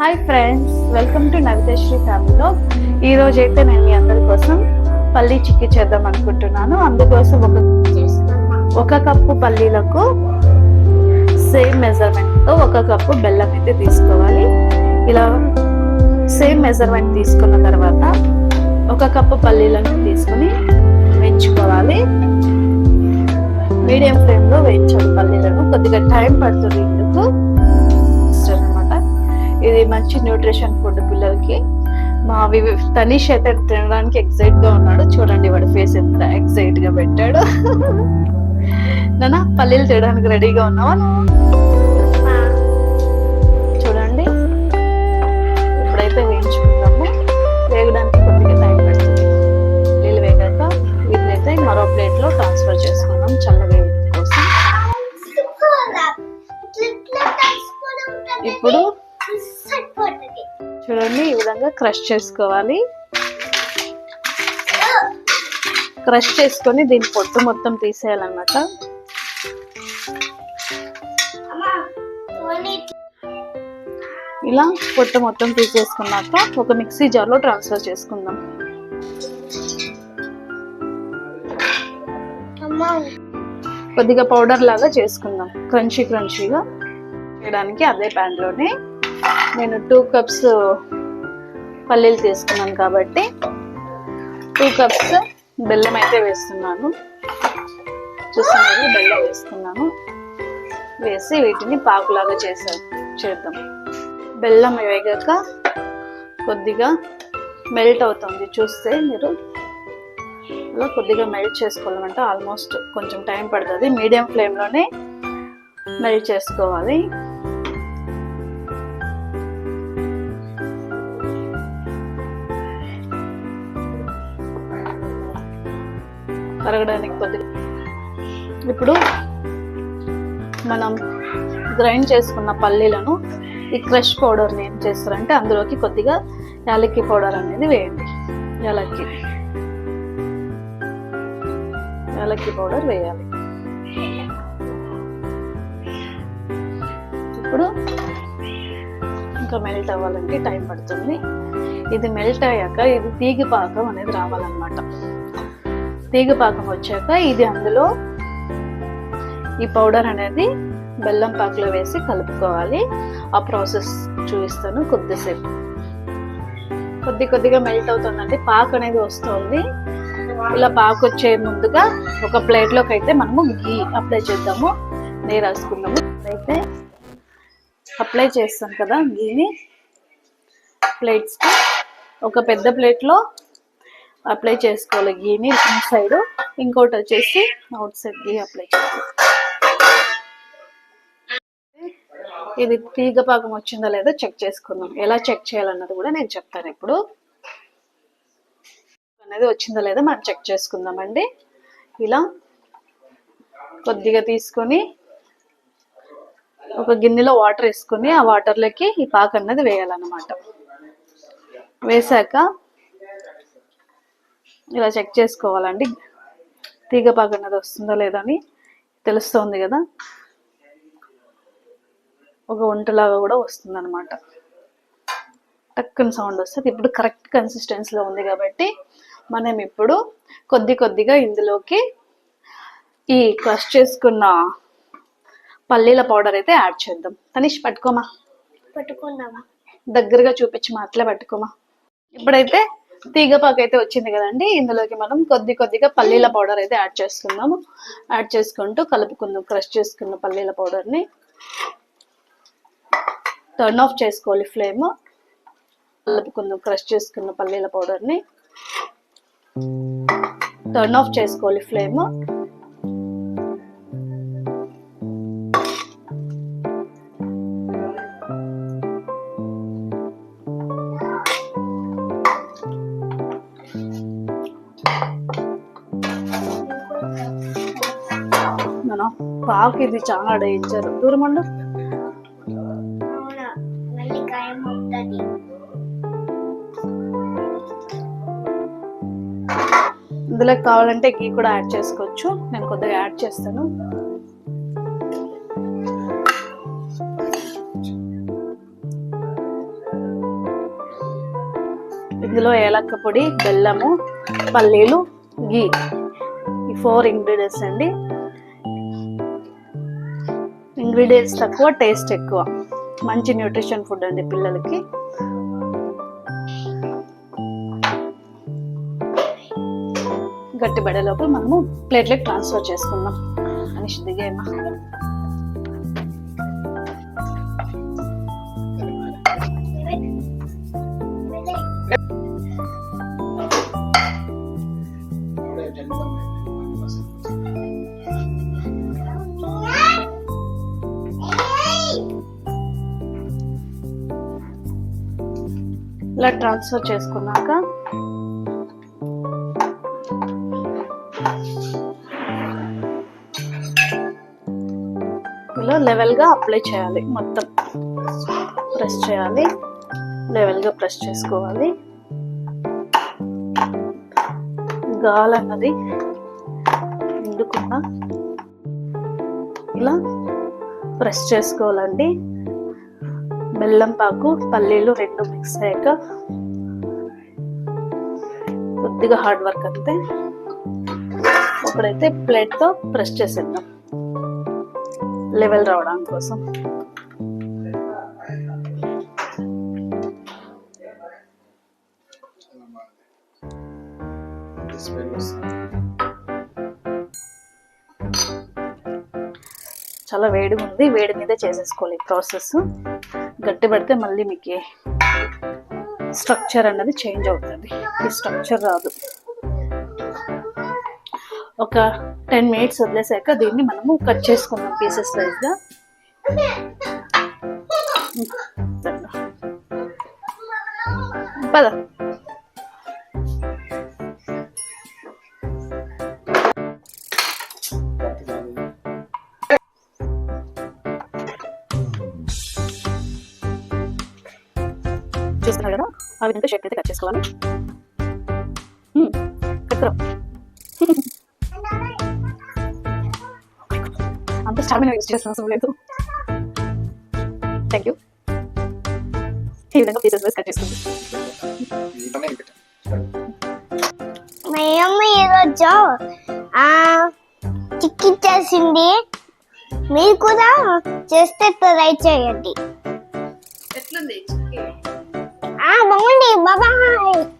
Hi friends welcome to Navithasri ఫ్యామిలీలో ఈ రోజు అయితే నేను మీ అందరి కోసం పల్లీ చిక్కి చేద్దాం అనుకుంటున్నాను. అందుకోసం ఒక ఒక కప్పు పల్లీలకు సేమ్ మెజర్మెంట్తో ఒక కప్పు బెల్లం అయితే తీసుకోవాలి. ఇలా సేమ్ మెజర్మెంట్ తీసుకున్న తర్వాత ఒక కప్పు పల్లీలను తీసుకుని వేయించుకోవాలి. మీడియం ఫ్లేమ్లో వేయించాలి పల్లీలను. కొద్దిగా టైం పడుతుంది ఇందుకు. ఇది మంచి న్యూట్రిషన్ ఫుడ్ పిల్లలకి. మా వివి తనీష్ అయితే తినడానికి ఎక్సైట్గా ఉన్నాడు. చూడండి వాడి ఫేస్ ఎంత ఎక్సైట్గా పెట్టాడు. నానా పల్లీలు తినడానికి రెడీగా ఉన్నావా? చూడండి. ఇప్పుడైతే వేయించుకుందాము. వేగడానికి కొద్దిగా టైం పడుతుంది. నీళ్ళు వేగాక వీటినైతే మరో ప్లేట్లో ట్రాన్స్ఫర్ చేసుకుందాం చల్లగా కోసం ఇప్పుడు దీన్ని ఈ విధంగా క్రష్ చేసుకోవాలి. క్రష్ చేసుకొని దీని పొట్టు మొత్తం తీసేయాలన్నమాట. ఇలా పొట్టు మొత్తం తీసేసుకున్నాక ఒక మిక్సీ జార్లో ట్రాన్స్ఫర్ చేసుకుందాం. కొద్దిగా పౌడర్ లాగా చేసుకుందాం. క్రంచీ క్రంచీగా. చేయడానికి అదే ప్యాన్లోనే నేను టూ కప్స్ పల్లీలు తీసుకున్నాను కాబట్టి టూ కప్స్ బెల్లం అయితే వేస్తున్నాను. చూస్తున్నారు బెల్లం వేస్తున్నాను వేసి వీటిని పాకులాగా చేసా చేద్దాం. బెల్లం వేగాక కొద్దిగా మెల్ట్ అవుతుంది. చూస్తే మీరు అలా కొద్దిగా మెల్ట్ చేసుకోవాలంటే ఆల్మోస్ట్ కొంచెం టైం పడుతుంది. మీడియం ఫ్లేమ్లోనే మెల్ట్ చేసుకోవాలి. కరగడానికి కొద్దిగా ఇప్పుడు మనం గ్రైండ్ చేసుకున్న పల్లీలను ఈ క్రష్ పౌడర్ని ఏం చేస్తారంటే అందులోకి కొద్దిగా యాలక్కి పౌడర్ అనేది వేయండి. యాలక్కి. యాలక్కి పౌడర్ వేయాలి. ఇప్పుడు ఇంకా మెల్ట్ అవ్వాలంటే టైం పడుతుంది. ఇది మెల్ట్ అయ్యాక ఇది తీగి పాకం అనేది రావాలన్నమాట. తీగ పాకం వచ్చాక ఇది అందులో ఈ పౌడర్ అనేది బెల్లం పాకలో వేసి కలుపుకోవాలి. ఆ ప్రాసెస్ చూపిస్తాను కొద్దిసేపు. కొద్ది కొద్దిగా మెల్ట్ అవుతుందండి. పాక్ అనేది వస్తుంది. ఇలా పాకు వచ్చే ముందుగా ఒక ప్లేట్లోకి అయితే మనము గీ అప్లై చేద్దాము. నెయ్యి రాసుకుందాము. అయితే అప్లై చేస్తాం కదా గీని ప్లేట్స్కి ఒక పెద్ద ప్లేట్లో అప్లై చేసుకోవాలి గీని ఇన్ సైడ్. ఇంకోటి వచ్చేసి అవుట్ సైడ్ గీ అప్లై చేయాలి. ఇది తీగ పాకం వచ్చిందా లేదా చెక్ చేసుకుందాం. ఎలా చెక్ చేయాలన్నది కూడా నేను చెప్తాను ఇప్పుడు. అనేది వచ్చిందా లేదా మనం చెక్ చేసుకుందామండి. ఇలా కొద్దిగా తీసుకొని ఒక గిన్నెలో వాటర్ వేసుకొని ఆ వాటర్లోకి ఈ పాక అన్నది వేయాలన్నమాట. వేసాక ఇలా చెక్ చేసుకోవాలండి. తీగ అన్నది వస్తుందో లేదో అని తెలుస్తుంది కదా. ఒక వంటలాగా కూడా వస్తుంది అనమాట టక్కున సౌండ్ వస్తుంది. ఇప్పుడు కరెక్ట్ కన్సిస్టెన్సీలో ఉంది కాబట్టి మనం ఇప్పుడు కొద్ది కొద్దిగా ఇందులోకి ఈ క్రష్ చేసుకున్న పల్లీల పౌడర్ అయితే యాడ్ చేద్దాం. తనిష్ పట్టుకోమా? పట్టుకున్నావా దగ్గరగా చూపించి మా అట్లే పట్టుకోమా? ఇప్పుడైతే తీగపాకు అయితే వచ్చింది కదండి. ఇందులోకి మనం కొద్ది కొద్దిగా పల్లీల పౌడర్ అయితే యాడ్ చేసుకుందాము. యాడ్ చేసుకుంటూ కలుపుకుందాం క్రష్ చేసుకున్న పల్లీల పౌడర్ని. టర్న్ ఆఫ్ చేసుకోవాలి ఫ్లేమ్. కలుపుకుందాం క్రష్ చేసుకున్న పల్లీల పౌడర్ని. టర్న్ ఆఫ్ చేసుకోవాలి ఫ్లేమ్. మనం పాకు ఇది చాలా డేంజర్. దూరం ఉండు. అవుతుంది. ఇందులో కావాలంటే గీ కూడా యాడ్ చేసుకోవచ్చు. నేను కొద్దిగా యాడ్ చేస్తాను. ఇందులో ఏలక్క పొడి బెల్లము పల్లీలు గీ ఈ ఫోర్ ఇంగ్రీడియంట్స్ అండి. ఇంగ్రీడియంట్స్ తక్కువ టేస్ట్ ఎక్కువ. మంచి న్యూట్రిషన్ ఫుడ్ అండి పిల్లలకి. గట్టిబడే లోపల మనము ప్లేట్లెట్ ట్రాన్స్ఫర్ చేసుకుందాం. అని దిగేమా ఇలా ట్రాన్స్ఫర్ చేసుకున్నాక ఇలా లెవెల్గా అప్లై చేయాలి. మొత్తం ప్రెస్ చేయాలి. లెవెల్గా ప్రెస్ చేసుకోవాలి. గాలి అన్నది నిండుకుండా ఇలా ప్రెస్ చేసుకోవాలండి. బెల్లం పాకు పల్లీలు రెండు మిక్స్ అయ్యాక కొద్దిగా హార్డ్ వర్క్ అంతే. ఇప్పుడైతే ప్లేట్తో ప్రెస్ చేసేద్దాం. లెవెల్ రావడానికి కోసం. చాలా వేడిగా ఉంది. వేడి మీద చేసేసుకోవాలి ప్రాసెస్ గట్టి పెడితే మళ్ళీ మీకు స్ట్రక్చర్ అన్నది చేంజ్ అవుతుంది. ఈ స్ట్రక్చర్ రాదు. ఒక టెన్ మినిట్స్ వదిలేసాక దీన్ని మనము కట్ చేసుకుందాం పీసెస్ వైజ్గా పద. ఆ విధంగా షేప్ అయితే కట్ చేసుకోవాలి. మ్మ్. కత్తిరం. అంత స్టామినా యూజ్ చేసిన అవసరం లేదు. థ్యాంక్ యూ ఈ విధంగా పీసెస్ వేసి కట్ చేసుకుంది మా అమ్మ ఈరోజు ఆ చికెన్ చేసింది. మీరు కూడా చేస్తే ట్రై చేయండి. ఎట్లుంది Ah, bangun deh, bye bye.